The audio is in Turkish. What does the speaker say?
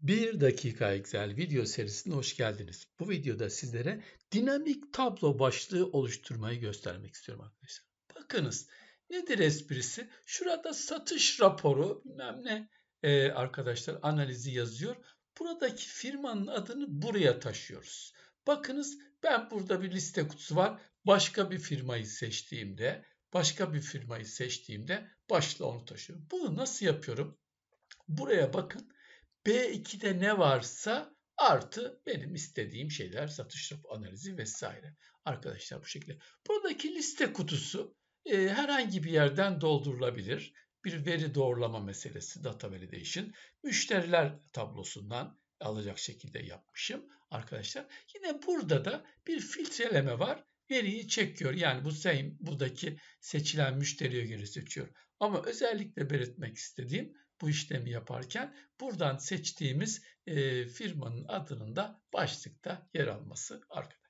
Bir dakika Excel video serisine hoş geldiniz. Bu videoda sizlere dinamik tablo başlığı oluşturmayı göstermek istiyorum arkadaşlar. Bakınız nedir esprisi? Şurada satış raporu bilmem ne e, arkadaşlar analizi yazıyor. Buradaki firmanın adını buraya taşıyoruz. Bakınız ben burada bir liste kutusu var. Başka bir firmayı seçtiğimde, başka bir firmayı seçtiğimde başla onu taşıyorum. Bunu nasıl yapıyorum? Buraya bakın B2'de ne varsa artı benim istediğim şeyler satış raporu analizi vesaire. Arkadaşlar bu şekilde. Buradaki liste kutusu e, herhangi bir yerden doldurulabilir. Bir veri doğrulama meselesi data validation. Müşteriler tablosundan alacak şekilde yapmışım arkadaşlar. Yine burada da bir filtreleme var. Veriyi çekiyor. Yani bu same buradaki seçilen müşteriye göre seçiyor. Ama özellikle belirtmek istediğim bu işlemi yaparken buradan seçtiğimiz e, firmanın adının da başlıkta yer alması arkadaşlar.